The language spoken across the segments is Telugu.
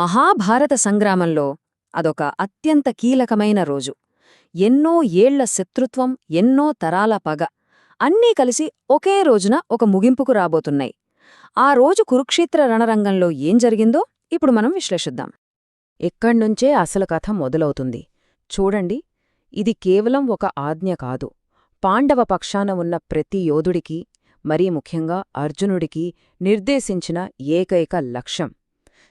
మహాభారత సంగ్రామంలో అదొక అత్యంత కీలకమైన రోజు. ఎన్నో ఏళ్ళ శత్రుత్వం ఎన్నో తరాల పగ అన్నీ కలిసి ఒకే రోజున ఒక ముగింపుకు రాబోతున్నాయి. ఆ రోజు కురుక్షేత్ర రణరంగంలో ఏం జరిగిందో ఇప్పుడు మనం విశ్లేషిద్దాం. ఎక్కడ్నుంచే అసలు కథ మొదలవుతుంది? చూడండి ఇది కేవలం ఒక ఆజ్ఞ కాదు. పాండవ పక్షాన ఉన్న ప్రతి యోధుడికి మరీ ముఖ్యంగా అర్జునుడికి నిర్దేశించిన ఏకైక లక్ష్యం.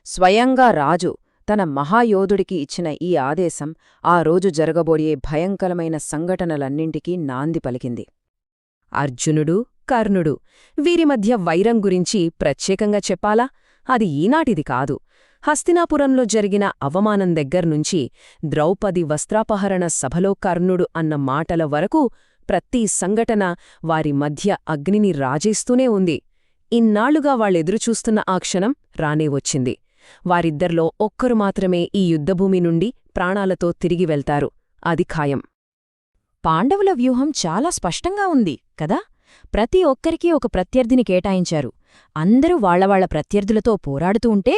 స్వయంగా రాజు తన మహాయోధుడికి ఇచ్చిన ఈ ఆదేశం ఆ రోజు జరగబోయే భయంకరమైన సంఘటనలన్నింటికీ నాంది పలికింది. అర్జునుడు కర్ణుడు వీరి మధ్య వైరం గురించి ప్రత్యేకంగా చెప్పాలా? అది ఈనాటిది కాదు. హస్తినాపురంలో జరిగిన అవమానం దగ్గర్నుంచి ద్రౌపది వస్త్రాపహరణ సభలో కర్ణుడు అన్న మాటల వరకు ప్రతి సంఘటన వారి మధ్య అగ్నిని రాజేస్తూనే ఉంది. ఇన్నాళ్ళుగా వాళ్ళెదురుచూస్తున్న ఆ క్షణం రానే వచ్చింది. వారిద్దర్లో ఒక్కరు మాత్రమే ఈ యుద్ధభూమి నుండి ప్రాణాలతో తిరిగి వెళ్తారు. అది ఖాయం. పాండవుల వ్యూహం చాలా స్పష్టంగా ఉంది కదా? ప్రతి ఒక్కరికీ ఒక ప్రత్యర్థిని కేటాయించారు. అందరూ వాళ్ళవాళ్ళ ప్రత్యర్థులతో పోరాడుతూ ఉంటే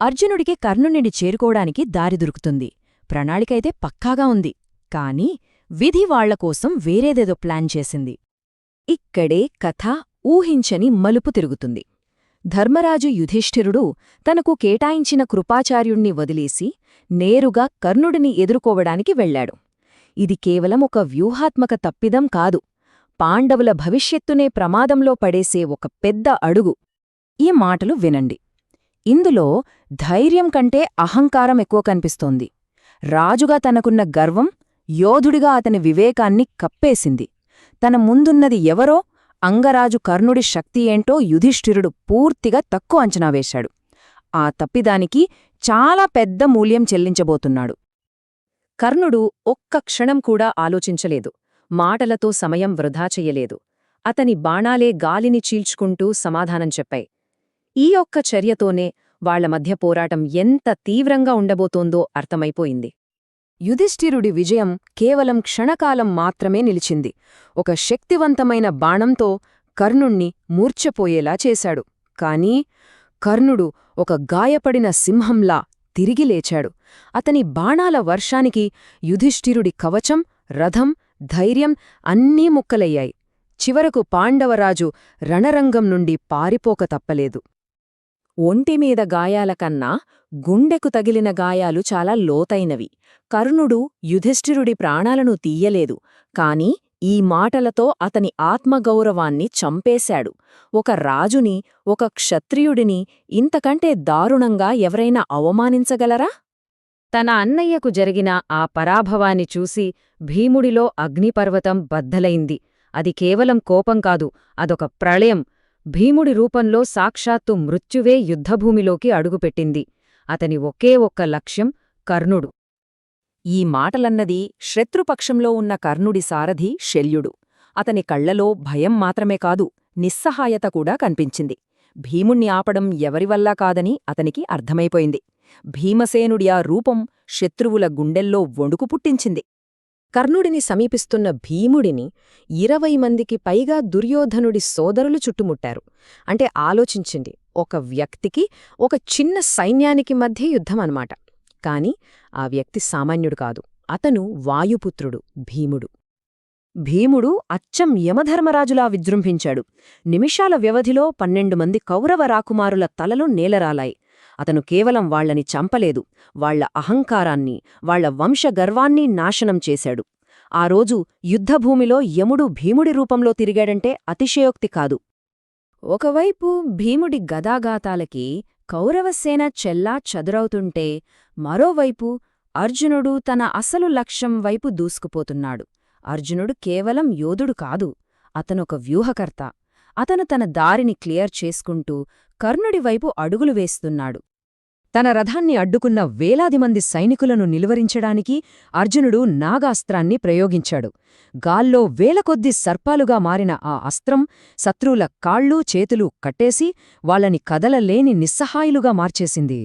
అర్జునుడికి కర్ణునిడి చేరుకోవడానికి దారి దొరుకుతుంది. ప్రణాళికైతే పక్కాగా ఉంది. కాని విధి వాళ్ళకోసం వేరేదేదో ప్లాన్ చేసింది. ఇక్కడే కథ ఊహించని మలుపు తిరుగుతుంది. ధర్మరాజు యుధిష్ఠిరుడు తనకు కేటాయించిన కృపాచార్యుణ్ణి వదిలేసి నేరుగా కర్ణుడిని ఎదుర్కోవడానికి వెళ్ళాడు ఇది కేవలం ఒక వ్యూహాత్మక తప్పిదం కాదు. పాండవుల భవిష్యత్తునే ప్రమాదంలో పడేసే ఒక పెద్ద అడుగు. ఈ మాటలు వినండి. ఇందులో ధైర్యం కంటే అహంకారం ఎక్కువ కనిపిస్తోంది. రాజుగా తనకున్న గర్వం యోధుడిగా అతని వివేకాన్ని కప్పేసింది. తన ముందున్నది ఎవరో అంగరాజు కర్ణుడి శక్తి ఏంటో యుధిష్ఠిరుడు పూర్తిగా తక్కువ అంచనా వేశాడు. ఆ తప్పిదానికి చాలా పెద్ద మూల్యం చెల్లించబోతున్నాడు. కర్ణుడు ఒక్క క్షణం కూడా ఆలోచించలేదు. మాటలతో సమయం వృధా చెయ్యలేదు అతని బాణాలే గాలిని చీల్చుకుంటూ సమాధానం చెప్పాయి. ఈ ఒక్క చర్యతోనే వాళ్ళ మధ్య పోరాటం ఎంత తీవ్రంగా ఉండబోతోందో అర్థమైపోయింది. యుధిష్ఠిరుడి విజయం కేవలం క్షణకాలం మాత్రమే నిలిచింది. ఒక శక్తివంతమైన బాణంతో కర్ణుణ్ణి మూర్ఛపోయేలా చేశాడు. కాని కర్ణుడు ఒక గాయపడిన సింహంలా తిరిగి లేచాడు. అతని బాణాల వర్షానికి యుధిష్ఠిరుడి కవచం రథం ధైర్యం అన్నీ ముక్కలయ్యాయి. చివరకు పాండవరాజు రణరంగం నుండి పారిపోక తప్పలేదు. ఒంటిమీద గాయాల కన్నా గుండెకు తగిలిన గాయాలు చాలా లోతైనవి. కర్ణుడు యుధిష్ఠిరుడి ప్రాణాలను తీయలేదు. కాని ఈ మాటలతో అతని ఆత్మగౌరవాన్ని చంపేశాడు. ఒక రాజుని ఒక క్షత్రియుడిని ఇంతకంటే దారుణంగా ఎవరైనా అవమానించగలరా? తన అన్నయ్యకు జరిగిన ఆ పరాభవాన్ని చూసి భీముడిలో అగ్నిపర్వతం బద్దలైంది. అది కేవలం కోపం కాదు అదొక ప్రళయం. భీముడి రూపంలో సాక్షాత్తు మృత్యువే యుద్ధభూమిలోకి అడుగుపెట్టింది. అతని ఒకే ఒక్క లక్ష్యం కర్ణుడు. ఈ మాటలన్నది శత్రుపక్షంలో ఉన్న కర్ణుడి సారథి శల్యుడు. అతని కళ్ళలో భయం మాత్రమే కాదు నిస్సహాయత కూడా కనిపించింది. భీముణ్ణి ఆపడం ఎవరివల్లా కాదని అతనికి అర్థమైపోయింది. భీమసేనుడి ఆ రూపం శత్రువుల గుండెల్లో వణుకు పుట్టించింది. కర్ణుడిని సమీపిస్తున్న భీముడిని ఇరవై మందికి పైగా దుర్యోధనుడి సోదరులు చుట్టుముట్టారు. అంటే ఆలోచించింది ఒక వ్యక్తికి ఒక చిన్న సైన్యానికి మధ్య యుద్ధమన్నమాట. కాని ఆ వ్యక్తి సామాన్యుడు కాదు అతను వాయుపుత్రుడు భీముడు. భీముడు అచ్చం యమధర్మరాజులా విజృంభించాడు. నిమిషాల వ్యవధిలో పన్నెండు మంది కౌరవ రాకుమారుల తలలు నేలరాలాయి. అతను కేవలం వాళ్ళని చంపలేదు వాళ్ళ అహంకారాన్ని వాళ్ళ వంశగర్వాన్ని నాశనం చేశాడు. ఆ రోజు యుద్ధభూమిలో యముడు భీముడి రూపంలో తిరిగాడంటే అతిశయోక్తి కాదు. ఒకవైపు భీముడి గదాగాతాలకి కౌరవసేన చెల్లా చదురవుతుంటే మరోవైపు అర్జునుడు తన అసలు లక్ష్యం వైపు దూసుకుపోతున్నాడు. అర్జునుడు కేవలం యోధుడు కాదు అతనొక వ్యూహకర్త. అతను తన దారిని క్లియర్ చేసుకుంటూ కర్ణుడివైపు అడుగులు వేస్తున్నాడు. తన రథాన్ని అడ్డుకున్న వేలాది మంది సైనికులను నిలువరించడానికి అర్జునుడు నాగాస్త్రాన్ని ప్రయోగించాడు. గాల్లో వేలకొద్ది సర్పాలుగా మారిన ఆ అస్త్రం శత్రువుల కాళ్ళూ చేతులు కట్టేసి వాళ్ళని కదలలేని నిస్సహాయులుగా మార్చేసింది.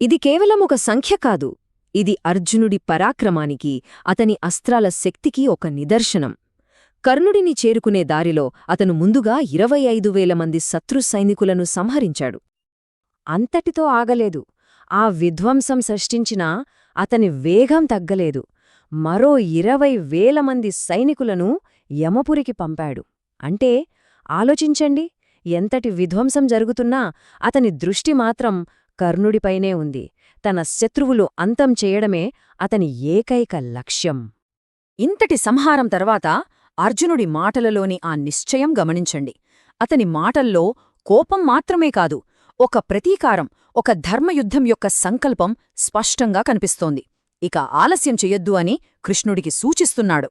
ఇది కేవలం ఒక సంఖ్య కాదు ఇది అర్జునుడి పరాక్రమానికి అతని అస్త్రాల శక్తికి ఒక నిదర్శనం. కర్ణుడిని చేరుకునే దారిలో అతను ముందుగా ఇరవై ఐదు వేల మంది శత్రు సైనికులను సంహరించాడు. అంతటితో ఆగలేదు. ఆ విధ్వంసం సృష్టించినా అతని వేగం తగ్గలేదు. మరో ఇరవై వేల మంది సైనికులను యమపురికి పంపాడు. అంటే ఆలోచించండి ఎంతటి విధ్వంసం జరుగుతున్నా అతని దృష్టి మాత్రం కర్ణుడిపైనే ఉంది. తన శత్రువులు అంతం చేయడమే అతని ఏకైక లక్ష్యం. ఇంతటి సంహారం తర్వాత అర్జునుడి మాటలలోని ఆ నిశ్చయం గమనించండి. అతని మాటల్లో కోపం మాత్రమే కాదు ఒక ప్రతీకారం ఒక ధర్మయుద్ధం యొక్క సంకల్పం స్పష్టంగా కనిపిస్తోంది. ఇక ఆలస్యం చెయ్యొద్దు అని కృష్ణుడికి సూచిస్తున్నాడు.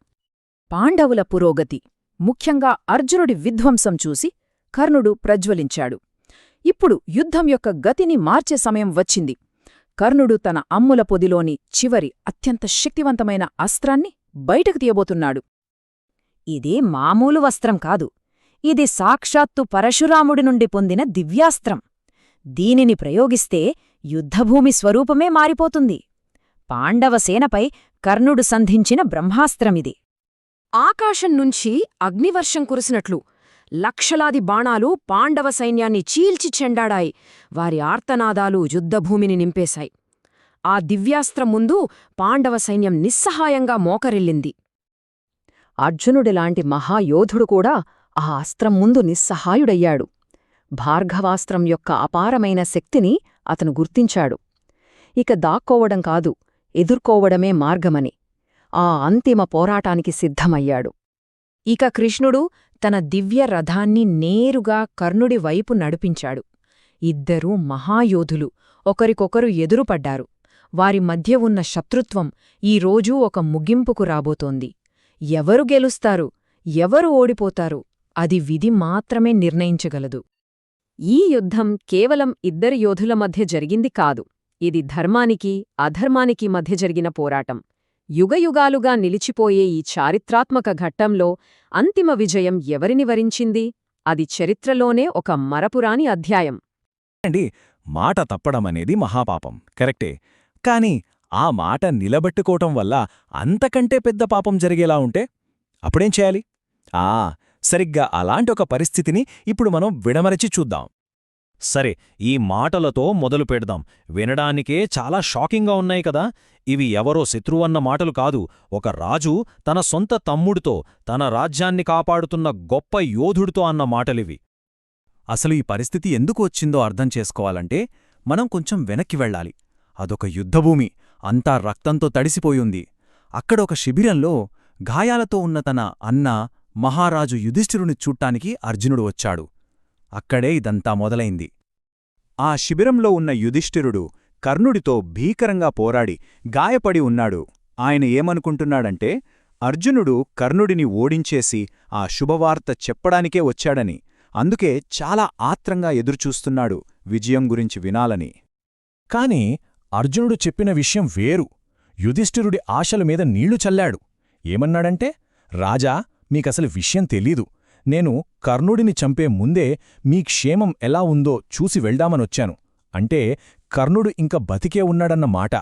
పాండవుల పురోగతి. ముఖ్యంగా అర్జునుడి విధ్వంసం చూసి కర్ణుడు ప్రజ్వలించాడు. ఇప్పుడు యుద్ధం యొక్క గతిని మార్చే సమయం వచ్చింది. కర్ణుడు తన అమ్ముల పొదిలోని చివరి అత్యంత శక్తివంతమైన అస్త్రాన్ని బయటకు తీయబోతున్నాడు. ఇదే మామూలు వస్త్రం కాదు. ఇది సాక్షాత్తు పరశురాముడి నుండి పొందిన దివ్యాస్త్రం. దీనిని ప్రయోగిస్తే యుద్ధభూమి స్వరూపమే మారిపోతుంది. పాండవసేనపై కర్ణుడు సంధించిన బ్రహ్మాస్త్రమిది. ఆకాశం నుంచి అగ్నివర్షం కురిసినట్లు లక్షలాది బాణాలు పాండవ సైన్యాన్ని చీల్చి చెండాడాయి. వారి ఆర్తనాదాలు యుద్ధభూమిని నింపేశాయి. ఆ దివ్యాస్త్రం ముందు పాండవ సైన్యం నిస్సహాయంగా మోకరిల్లింది. అర్జునుడిలాంటి మహాయోధుడు కూడా ఆ అస్త్రం ముందు నిస్సహాయుడయ్యాడు. భార్గవాస్త్రం యొక్క అపారమైన శక్తిని అతను గుర్తించాడు. ఇక దాక్కోవడం కాదు ఎదుర్కోవడమే మార్గమని. ఆ అంతిమ పోరాటానికి సిద్ధమయ్యాడు. ఇక కృష్ణుడు తన దివ్య రథాన్ని నేరుగా కర్ణుడి వైపు నడిపించాడు. ఇద్దరూ మహాయోధులు ఒకరికొకరు ఎదురుపడ్డారు. వారి మధ్య ఉన్న శత్రుత్వం ఈరోజూ ఒక ముగింపుకు రాబోతోంది. ఎవరు గెలుస్తారు ఎవరు ఓడిపోతారు అది విధి మాత్రమే నిర్ణయించగలదు. ఈ యుద్ధం కేవలం ఇద్దరి యోధుల మధ్య జరిగింది కాదు. ఇది ధర్మానికి అధర్మానికి మధ్య జరిగిన పోరాటం. యుగయుగాలుగా నిలిచిపోయే ఈ చారిత్రాత్మక ఘట్టంలో అంతిమ విజయం ఎవరిని వరించింది? అది చరిత్రలోనే ఒక మరపురాని అధ్యాయం. అండి మాట తప్పడమనేది మహాపాపం కరెక్టే. కాని ఆ మాట నిలబెట్టుకోవటం వల్ల అంతకంటే పెద్ద పాపం జరిగేలా ఉంటే? అప్పుడేం చేయాలి? ఆ సరిగ్గా అలాంటి ఒక పరిస్థితిని ఇప్పుడు మనం విడమరచి చూద్దాం. సరే ఈ మాటలతో మొదలు పెడదాం. వినడానికే చాలా షాకింగ్గా ఉన్నాయి కదా. ఇవి ఎవరో శత్రువన్న మాటలు కాదు. ఒక రాజు తన సొంత తమ్ముడితో తన రాజ్యాన్ని కాపాడుతున్న గొప్ప యోధుడితో అన్న మాటలివి. అసలు ఈ పరిస్థితి ఎందుకు వచ్చిందో అర్థం చేసుకోవాలంటే మనం కొంచెం వెనక్కి వెళ్ళాలి. అదొక యుద్ధభూమి. అంతా రక్తంతో తడిసిపోయింది అక్కడ ఒక శిబిరంలో గాయాలతో ఉన్న తన అన్న మహారాజు యుధిష్ఠిరుని చూట్టానికి అర్జునుడు వచ్చాడు. అక్కడే ఇదంతా మొదలైంది. ఆ శిబిరంలో ఉన్న యుధిష్ఠిరుడు కర్ణుడితో భీకరంగా పోరాడి గాయపడి ఉన్నాడు. ఆయన ఏమనుకుంటున్నాడంటే అర్జునుడు కర్ణుడిని ఓడించేసి ఆ శుభవార్త చెప్పడానికే వచ్చాడని అందుకే చాలా ఆత్రంగా ఎదురుచూస్తున్నాడు విజయం గురించి వినాలని. కాని అర్జునుడు చెప్పిన విషయం వేరు. యుధిష్ఠిరుడి ఆశల మీద నీళ్ళు చల్లాడు. ఏమన్నాడంటే రాజా మీకసలు విషయం తెలీదు. నేను కర్ణుడిని చంపే ముందే మీ క్షేమం ఎలా ఉందో చూసి వెళ్దామనొచ్చాను. అంటే కర్ణుడు ఇంక బతికే ఉన్నాడన్న మాట.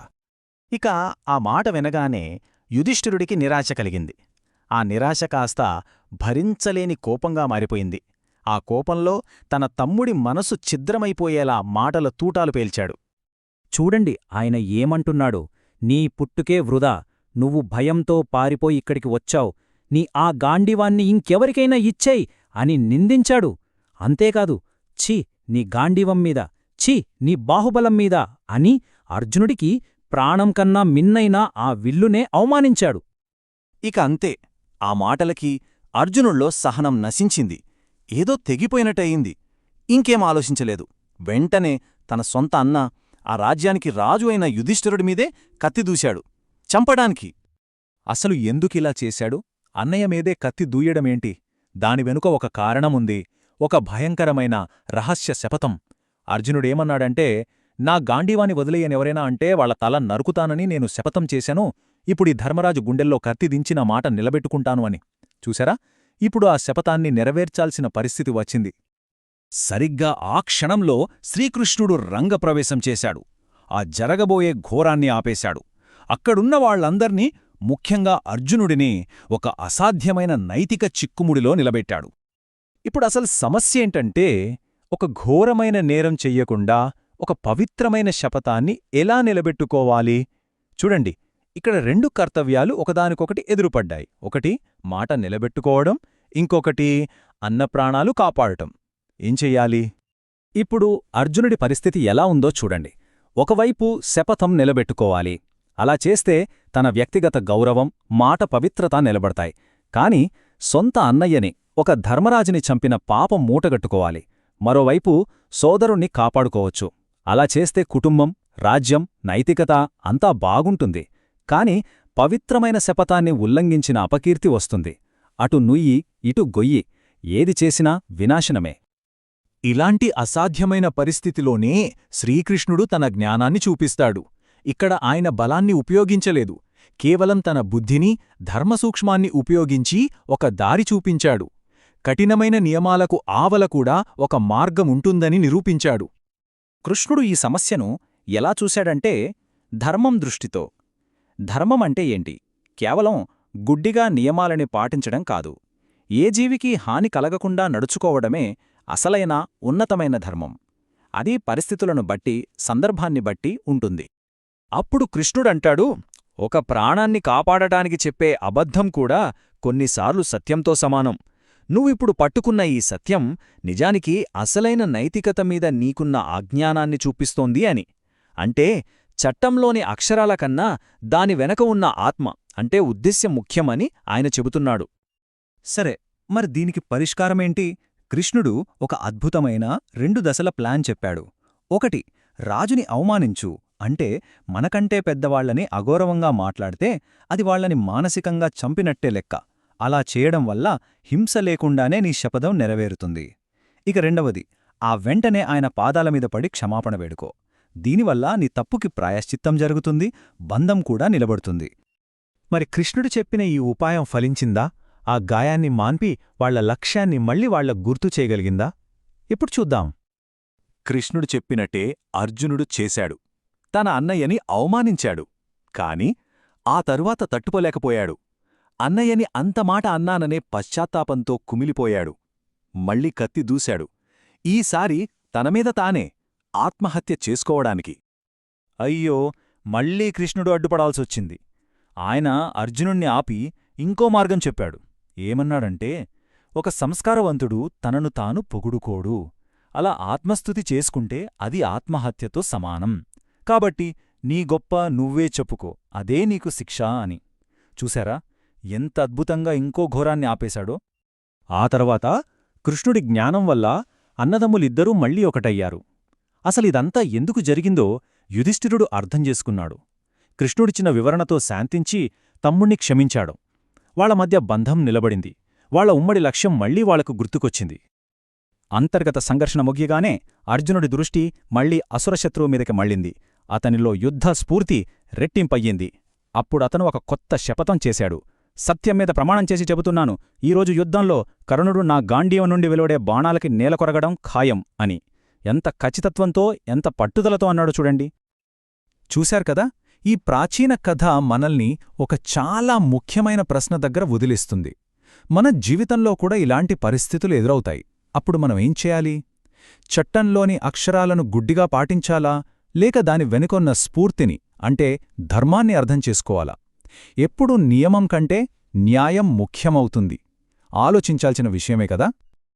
ఇక ఆ మాట వినగానే యుధిష్ఠిరుడికి నిరాశ కలిగింది. ఆ నిరాశ కాస్త భరించలేని కోపంగా మారిపోయింది. ఆ కోపంలో తన తమ్ముడి మనసు ఛిద్రమైపోయేలా మాటల తూటాలు పేల్చాడు. చూడండి ఆయన ఏమంటున్నాడు. నీ పుట్టుకే వృధా. నువ్వు భయంతో పారిపోయి ఇక్కడికి వచ్చావు. నీ ఆ గాండివాన్ని ఇంకెవరికైనా ఇచ్చేయ్ అని నిందించాడు. అంతేకాదు ఛీ నీ గాండివం మీద ఛీ నీ బాహుబలం మీద అని అర్జునుడికి ప్రాణం కన్నా మిన్నైనా ఆ విల్లునే అవమానించాడు. ఇక అంతే ఆ మాటలకి అర్జునుల్లో సహనం నశించింది. ఏదో తెగిపోయినట్టయింది. ఇంకేం ఆలోచించలేదు. వెంటనే తన సొంత అన్న ఆ రాజ్యానికి రాజు అయిన యుధిష్ఠిరుడిమీదే మీదే చంపడానికి. అసలు ఎందుకిలా చేశాడు? అన్నయ్య మీదే కత్తి దూయడమేంటి? దాని వెనుక ఒక కారణముంది ఒక భయంకరమైన రహస్య శపథం. అర్జునుడేమన్నాడంటే నా గాంధీవాని వదిలేయనెవరైనా అంటే వాళ్ళ తల నరుకుతానని నేను శపథం చేశాను. ఇప్పుడీ ధర్మరాజు గుండెల్లో కత్తి దించిన మాట నిలబెట్టుకుంటాను అని. చూశారా? ఇప్పుడు ఆ శపథాన్ని నెరవేర్చాల్సిన పరిస్థితి వచ్చింది. సరిగ్గా ఆ క్షణంలో శ్రీకృష్ణుడు రంగప్రవేశం చేశాడు. ఆ జరగబోయే ఘోరాన్ని ఆపేశాడు. అక్కడున్న వాళ్ళందర్నీ ముఖ్యంగా అర్జునుడిని ఒక అసాధ్యమైన నైతిక చిక్కుముడిలో నిలబెట్టాడు. ఇప్పుడు అసలు సమస్యేంటంటే ఒక ఘోరమైన నేరం చెయ్యకుండా ఒక పవిత్రమైన శపథాన్ని ఎలా నిలబెట్టుకోవాలి? చూడండి ఇక్కడ రెండు కర్తవ్యాలు ఒకదానికొకటి ఎదురుపడ్డాయి. ఒకటి మాట నిలబెట్టుకోవడం. ఇంకొకటి అన్నప్రాణాలు కాపాడటం. ఏం చెయ్యాలి? ఇప్పుడు అర్జునుడి పరిస్థితి ఎలా ఉందో చూడండి. ఒకవైపు శపథం నిలబెట్టుకోవాలి. అలా చేస్తే తన వ్యక్తిగత గౌరవం మాట పవిత్రత నిలబడతాయి. కాని సొంత అన్నయ్యని ఒక ధర్మరాజుని చంపిన పాపం మూటగట్టుకోవాలి. మరోవైపు సోదరుణ్ణి కాపాడుకోవచ్చు. అలా చేస్తే కుటుంబం రాజ్యం నైతికత అంతా బాగుంటుంది. కాని పవిత్రమైన శపథాన్ని ఉల్లంఘించిన అపకీర్తి వస్తుంది. అటు నుయ్యి ఇటు గొయ్యి ఏది చేసినా వినాశనమే. ఇలాంటి అసాధ్యమైన పరిస్థితిలోనే శ్రీకృష్ణుడు తన జ్ఞానాన్ని చూపిస్తాడు. ఇక్కడ ఆయన బలాన్ని ఉపయోగించలేదు. కేవలం తన బుద్ధిని ధర్మసూక్ష్మాన్ని ఉపయోగించి ఒక దారి చూపించాడు. కఠినమైన నియమాలకు ఆవల కూడా ఒక మార్గముంటుందని నిరూపించాడు. కృష్ణుడు ఈ సమస్యను ఎలా చూశాడంటే ధర్మం దృష్టితో. ధర్మమంటే ఏంటి? కేవలం గుడ్డిగా నియమాలని పాటించడం కాదు. ఏ జీవికి హాని కలగకుండా నడుచుకోవడమే అసలైన ఉన్నతమైన ధర్మం. అది పరిస్థితులను బట్టి సందర్భాన్ని బట్టి ఉంటుంది. అప్పుడు కృష్ణుడంటాడు ఒక ప్రాణాన్ని కాపాడటానికి చెప్పే అబద్ధం కూడా కొన్నిసార్లు సత్యంతో సమానం. నువ్విప్పుడు పట్టుకున్న ఈ సత్యం నిజానికి అసలైన నైతికత మీద నీకున్న అజ్ఞానాన్ని చూపిస్తోంది అని. అంటే చట్టంలోని అక్షరాల కన్నా దాని వెనక ఉన్న ఆత్మ అంటే ఉద్దేశ్యం ముఖ్యమని ఆయన చెబుతున్నాడు. సరే మరి దీనికి పరిష్కారమేంటి? కృష్ణుడు ఒక అద్భుతమైన రెండు దశల ప్లాన్ చెప్పాడు. ఒకటి రాజుని అవమానించు. అంటే మనకంటే పెద్దవాళ్ళని అగౌరవంగా మాట్లాడితే అది వాళ్ళని మానసికంగా చంపినట్టే లెక్క. అలా చేయడం వల్ల హింస లేకుండానే నీ శపథం నెరవేరుతుంది. ఇక రెండవది ఆ వెంటనే ఆయన పాదాల మీద పడి క్షమాపణ వేడుకో. దీనివల్ల నీ తప్పుకి ప్రాయశ్చిత్తం జరుగుతుంది బంధం కూడా నిలబడుతుంది. మరి కృష్ణుడు చెప్పిన ఈ ఉపాయం ఫలించిందా? ఆ గాయాన్ని మాన్పి వాళ్ళ లక్ష్యాన్ని మళ్ళీ వాళ్ళ గుర్తు చేయగలిగిందా? ఇప్పుడు చూద్దాం. కృష్ణుడు చెప్పినట్టే అర్జునుడు చేశాడు. తన అన్నయ్యని అవమానించాడు. కాని ఆ తరువాత తట్టుకోలేకపోయాడు. అన్నయ్యని అంతమాట అన్నాననే పశ్చాత్తాపంతో కుమిలిపోయాడు. మళ్ళీ కత్తి దూశాడు. ఈసారి తనమీద తానే ఆత్మహత్య చేసుకోవడానికి. అయ్యో! మళ్ళీ కృష్ణుడు అడ్డుపడాల్సొచ్చింది. ఆయన అర్జునుణ్ణి ఆపి ఇంకో మార్గం చెప్పాడు. ఏమన్నాడంటే ఒక సంస్కారవంతుడు తనను తాను పొగుడుకోడు. అలా ఆత్మస్థుతి చేసుకుంటే అది ఆత్మహత్యతో సమానం. కాబట్టి నీ గొప్ప నువ్వే చెప్పుకో అదే నీకు శిక్ష అని. చూశారా? ఎంత అద్భుతంగా ఇంకో ఘోరాన్ని ఆపేశాడో? ఆ తర్వాత కృష్ణుడి జ్ఞానం వల్ల అన్నదమ్ములిద్దరూ మళ్ళీ ఒకటయ్యారు. అసలిదంతా ఎందుకు జరిగిందో యుధిష్ఠిరుడు అర్థం చేసుకున్నాడు. కృష్ణుడిచ్చిన వివరణతో శాంతించి తమ్ముణ్ణి క్షమించాడు. వాళ్ళ మధ్య బంధం నిలబడింది. వాళ్ళ ఉమ్మడి లక్ష్యం మళ్ళీ వాళ్ళకు గుర్తుకొచ్చింది. అంతర్గత సంఘర్షణ ముగియగానే అర్జునుడి దృష్టి మళ్ళీ అసురశత్రువు మీదకి మళ్ళింది. అతనిలో యుద్ధ స్ఫూర్తి రెట్టింపయ్యింది. అప్పుడతను ఒక కొత్త శపథం చేశాడు. సత్యం మీద ప్రమాణం చేసి చెబుతున్నాను ఈరోజు యుద్ధంలో కరుణుడు నా గాంధీయం నుండి వెలువడే బాణాలకి నేలకొరగడం ఖాయం అని. ఎంత ఖచ్చితత్వంతో ఎంత పట్టుదలతో అన్నాడు చూడండి. చూశారు కదా ఈ ప్రాచీన కథ మనల్ని ఒక చాలా ముఖ్యమైన ప్రశ్న దగ్గర వదిలిస్తుంది. మన జీవితంలో కూడా ఇలాంటి పరిస్థితులు ఎదురవుతాయి. అప్పుడు మనం ఏం చేయాలి? చట్టంలోని అక్షరాలను గుడ్డిగా పాటించాలా? లేక దాని వెనుకొన్న స్ఫూర్తిని అంటే ధర్మాన్ని అర్థం చేసుకోవాలా? ఎప్పుడు నియమం కంటే న్యాయం ముఖ్యమవుతుంది. ఆలోచించాల్సిన విషయమే కదా?